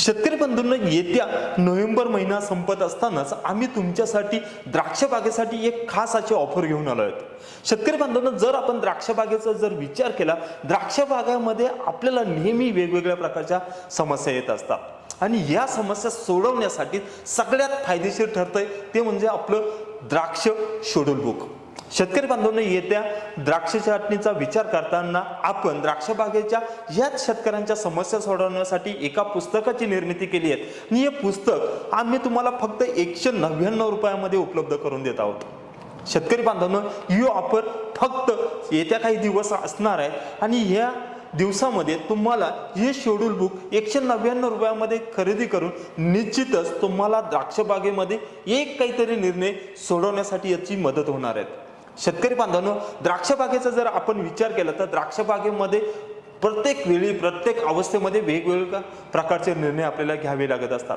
शेतकरी बंधूंना येत्या नोव्हेंबर महिना संपत असतानाच आम्ही तुमच्यासाठी द्राक्ष बागेसाठी एक खास अशी ऑफर घेऊन आलो आहेत. शेतकरी बांधवांना जर आपण द्राक्ष बागेचा जर विचार केला द्राक्ष बागामध्ये आपल्याला नेहमी वेगवेगळ्या प्रकारच्या समस्या येत असतात. आणि या समस्या सोडवण्यासाठी सगळ्यात फायदेशीर ठरतंय ते म्हणजे आपलं द्राक्ष शेड्यूल बुक शेतकरी बांधवांनी येत्या द्राक्ष छाटणीचा विचार करताना आपण द्राक्ष बागेच्या याच शेतकऱ्यांच्या समस्या सोडवण्यासाठी एका पुस्तकाची निर्मिती केली आहे. आणि हे पुस्तक आम्ही तुम्हाला फक्त एकशे नव्याण्णव रुपयामध्ये उपलब्ध करून देत आहोत. शेतकरी बांधवांनो ही ऑफर फक्त येत्या काही दिवस असणार आहे आणि ह्या दिवसामध्ये तुम्हाला हे शेड्यूल बुक एकशे नव्याण्णव रुपयामध्ये खरेदी करून निश्चितच तुम्हाला द्राक्षबागेमध्ये एक काहीतरी निर्णय सोडवण्यासाठी याची मदत होणार आहे. शेतकरी बांधवांनो द्राक्षबागेचा जर आपण विचार केला तर द्राक्षबागेमध्ये प्रत्येक वेळी प्रत्येक अवस्थेमध्ये वेगवेगळ्या प्रकारचे निर्णय आपल्याला घ्यावे लागत असतात.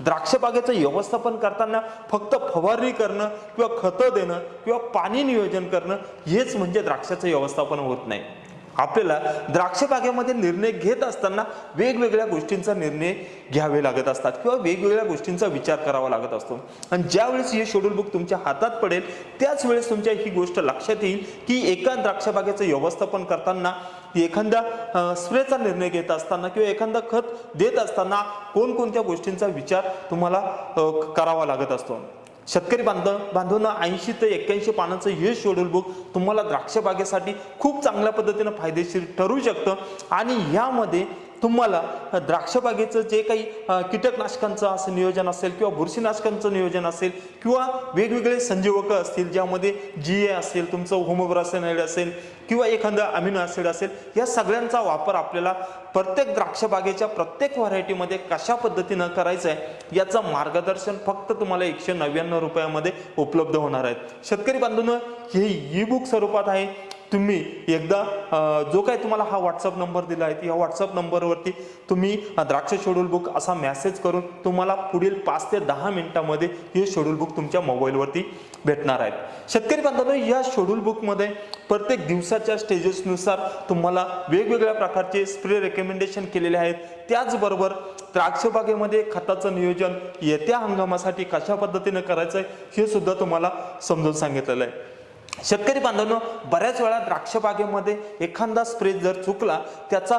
द्राक्षबागेचं व्यवस्थापन करताना फक्त फवारणी करणं किंवा खतं देणं किंवा पाणी नियोजन करणं हेच म्हणजे द्राक्षाचं व्यवस्थापन होत नाही. आपल्याला द्राक्ष बागेमध्ये निर्णय घेत असताना वेगवेगळ्या गोष्टींचा निर्णय घ्यावे लागत असतात किंवा वेगवेगळ्या गोष्टींचा विचार करावा लागत असतो. आणि ज्यावेळेस हे शेड्यूल बुक तुमच्या हातात पडेल त्याच वेळेस तुमच्या ही गोष्ट लक्षात येईल की एका द्राक्ष बागेचं व्यवस्थापन करताना एखाद्या स्प्रेचा निर्णय घेत असताना किंवा एखादा खत देत असताना कोणकोणत्या गोष्टींचा विचार तुम्हाला करावा लागत असतो. शेतकरी बांधव बांधवांना ऐंशी ते एक्क्याऐंशी पानाचं हे शेड्यूल बुक तुम्हाला द्राक्ष बागेसाठी खूप चांगल्या पद्धतीनं फायदेशीर ठरू शकतं. आणि यामध्ये तुम्हाला द्राक्षबागेचं जे काही कीटकनाशकांचं असं नियोजन असेल किंवा बुरशीनाशकांचं नियोजन असेल किंवा वेगवेगळे संजीवक असतील ज्यामध्ये जी ए असेल तुमचं होमोब्रासेनाइड असेल किंवा एखादं अमिनो ॲसिड असेल या सगळ्यांचा वापर आपल्याला प्रत्येक द्राक्षबागेच्या प्रत्येक व्हरायटीमध्ये कशा पद्धतीनं करायचं आहे याचं मार्गदर्शन फक्त तुम्हाला एकशे नव्याण्णव रुपयामध्ये उपलब्ध होणार आहेत शेतकरी बांधून हे ई बुक स्वरूपात आहे. तुम्ही एकदा जो काही तुम्हाला हा व्हॉट्सअप नंबर दिला आहे या व्हॉट्सअप नंबरवरती तुम्ही द्राक्ष शेड्यूल बुक असा मेसेज करून तुम्हाला पुढील पाच ते दहा मिनिटामध्ये हे शेड्यूल बुक तुमच्या मोबाईलवरती भेटणार आहेत शेतकरी बांधवांनो या शेड्यूल बुकमध्ये प्रत्येक दिवसाच्या स्टेजेसनुसार तुम्हाला वेगवेगळ्या प्रकारचे स्प्रे रेकमेंडेशन केलेले आहेत. त्याचबरोबर द्राक्षबागेमध्ये खताचं नियोजन येत्या हंगामासाठी कशा पद्धतीने करायचं आहे हे सुद्धा तुम्हाला समजून सांगितलेलं आहे. शेतकरी बांधवांनो बऱ्याच वेळा द्राक्ष बागेमध्ये एखादा स्प्रे जर चुकला त्याचा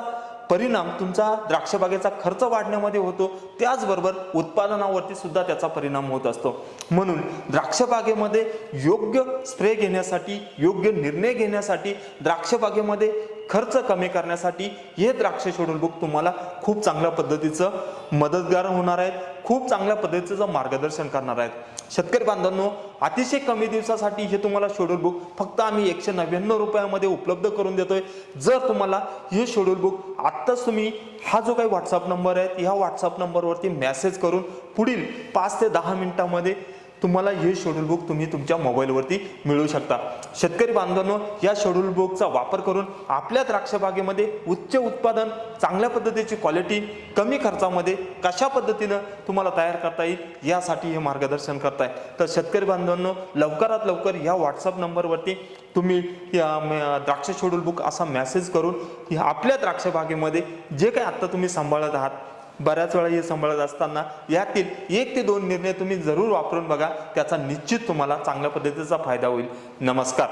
परिणाम तुमचा द्राक्षबागेचा खर्च वाढण्यामध्ये होतो. त्याचबरोबर उत्पादनावरती सुद्धा त्याचा परिणाम होत असतो. म्हणून द्राक्षबागेमध्ये योग्य स्प्रे घेण्यासाठी योग्य निर्णय घेण्यासाठी द्राक्षबागेमध्ये खर्च कमी करण्यासाठी हे द्राक्ष शेड्यूल बुक तुम्हाला खूप चांगल्या पद्धतीचं मदतगार होणार आहेत. खूप चांगल्या पद्धतीचं मार्गदर्शन करणार आहेत. शेतकरी बांधवांनो अतिशय कमी दिवसासाठी हे तुम्हाला शेड्यूल बुक फक्त आम्ही एकशे नव्याण्णव रुपयामध्ये उपलब्ध करून देतोय. जर तुम्हाला हे शेड्यूल बुक आत्ताच तुम्ही हा जो काही व्हॉट्सअप नंबर आहे ह्या व्हॉट्सअप नंबरवरती मेसेज करून पुढील पाच ते दहा मिनिटामध्ये तुम्हाला हे शेड्यूल बुक तुम्ही तुमच्या मोबाईलवरती मिळू शकता. शेतकरी बांधवांनो या शेड्यूल बुकचा वापर करून आपल्या द्राक्ष बागेमध्ये उच्च उत्पादन चांगल्या पद्धतीची क्वालिटी कमी खर्चामध्ये कशा पद्धतीनं तुम्हाला तयार करता येईल यासाठी हे मार्गदर्शन करताय. तर शेतकरी बांधवांनो लवकरात लवकर या व्हॉट्सअप नंबरवरती तुम्ही या द्राक्ष शेड्यूल बुक असा मेसेज करून ह्या आपल्या द्राक्ष बागेमध्ये जे काही आत्ता तुम्ही सांभाळत आहात बऱ्याच वेळा हे सांभाळत असताना यातील एक ते दोन निर्णय तुम्ही जरूर वापरून बघा. त्याचा निश्चित तुम्हाला चांगल्या पद्धतीचा फायदा होईल. नमस्कार.